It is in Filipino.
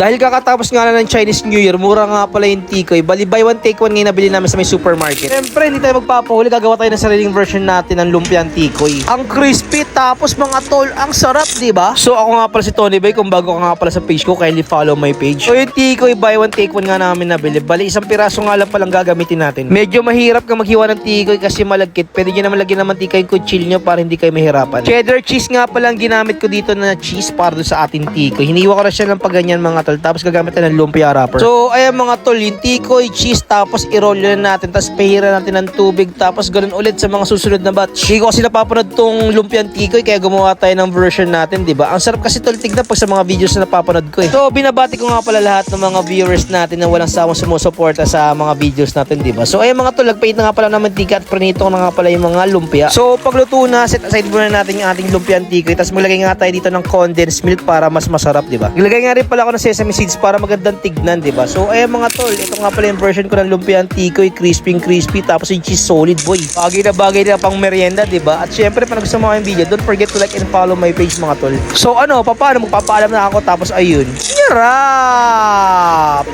Dahil kakatapos nga na ng Chinese New Year, mura nga pala yung tikoy. Bali, buy one take one ngayon nabili namin sa may supermarket. Siyempre, hindi tayo magpapahuli. Gagawa tayo ng sariling version natin ng lumpiang tikoy. Ang crispy, tapos mga tol, ang sarap, di ba? So, ako nga pala si Tony Bay. Kung bago ka nga pala sa page ko, kindly follow my page. So, yung tikoy, buy one take one nga namin nabili. Bali, isang piraso nga lang palang gagamitin natin. Medyo mahirap ka maghiwa ng tikoy kasi malagkit. Pwede nyo naman lagyan ng mantika yung kutsilyo para hindi kayo mahirapan. Cheddar cheese nga pala ang ginamit ko dito na cheese para sa ating tikoy. Hiniwa ko na siya ng pagganyan mga tol. Tapos gagamit tayo ng lumpia wrapper. So, ayan mga tol, yung tikoy, cheese, tapos i-roll na natin. Tapos pahira natin ng tubig. Tapos ganun ulit sa mga susunod na batch. Hindi ko kasi napapanood tong lumpiang tikoy kaya gumawa tayo ng version natin, di ba? Ang sarap kasi tol tignan pag sa mga videos na napapanood ko eh. So, binabati ko nga pala lahat ng mga viewers natin na walang sawang sumusuporta sa mga videos natin, di ba? So, ayan mga tol, nagpainit na nga pala ng mantika at prinito na nga pala yung mga lumpia. So, pagluto na, set aside muna natin yung ating lumpiang tikoy. Tapos maglagay nga tayo dito ng condensed milk para mas masarap, di ba? Ilagay nga rin pala ako ng sesame seeds para magandang tignan, di ba? So, ayan mga tol, ito nga pala yung version ko ng lumpiang tikoy, crispy crispy, tapos yung cheese solid, boy. Bagay na bagay na pang merienda, di ba? At syempre, pag gusto mo yung video, don't forget to like and follow my page, mga tol. So, ano, paano? Magpapaalam na ako, tapos ayun. Yarap!